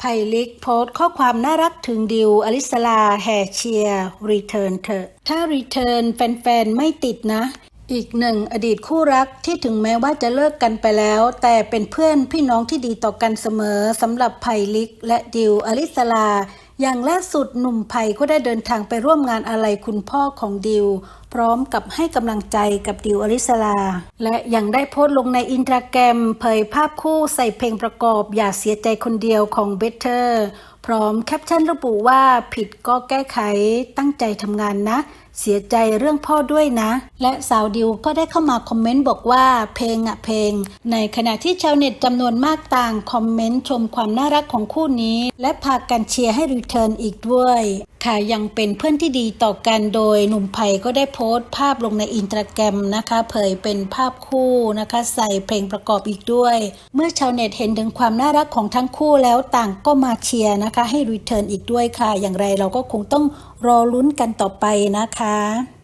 ไผ่ลิกโพสต์ข้อความน่ารักถึงดิว อลิสลาแห่เชียร์รีเทิร์นเถอะถ้ารีเทิร์นแฟนๆ ไม่ติดนะ อีกหนึ่งอดีตคู่รักที่ถึงแม้ว่าจะเลิกกันไปแล้ว แต่เป็นเพื่อนพี่น้องที่ดีต่อกันเสมอสำหรับไผ่ลิกและดิว อลิสลา อย่างล่าสุดหนุ่มไผ่ก็ได้เดินทางไปร่วมงานอะไรคุณพ่อของดิว พร้อมกับให้กำลังใจกับดิวอลิสลา และยังได้โพสต์ลงในอินสตาแกรมเผยภาพคู่ใส่เพลงประกอบ อย่าเสียใจคนเดียวของเบเ t อร์พร้อมแคปชั่นระบุว่าผิดก็แก้ไขตั้งใจทำงานนะ เสียใจเรื่องพ่อด้วยนะ และสาวดิวก็ได้เข้ามาคอมเมนต์บอกว่าเพลงอะเพลง ในขณะที่ชาวเน็ตจำนวนมากต่างคอมเมนต์ชมความน่ารักของคู่นี้ และพากันเชียร์ให้รีเทิร์นอีกด้วยค่ะยังเป็นเพื่อนที่ดีต่อกันโดยหนุ่มไผ่ก็ได้โพสต์ภาพลงในอินสตาแกรมนะคะ เผยเป็นภาพคู่นะคะ ใส่เพลงประกอบอีกด้วย เมื่อชาวเน็ตเห็นถึงความน่ารักของทั้งคู่แล้วต่างก็มาเชียร์นะคะ ให้รีเทิร์นอีกด้วยค่ะ อย่างไรเราก็คงต้องรอลุ้นกันต่อไปนะคะ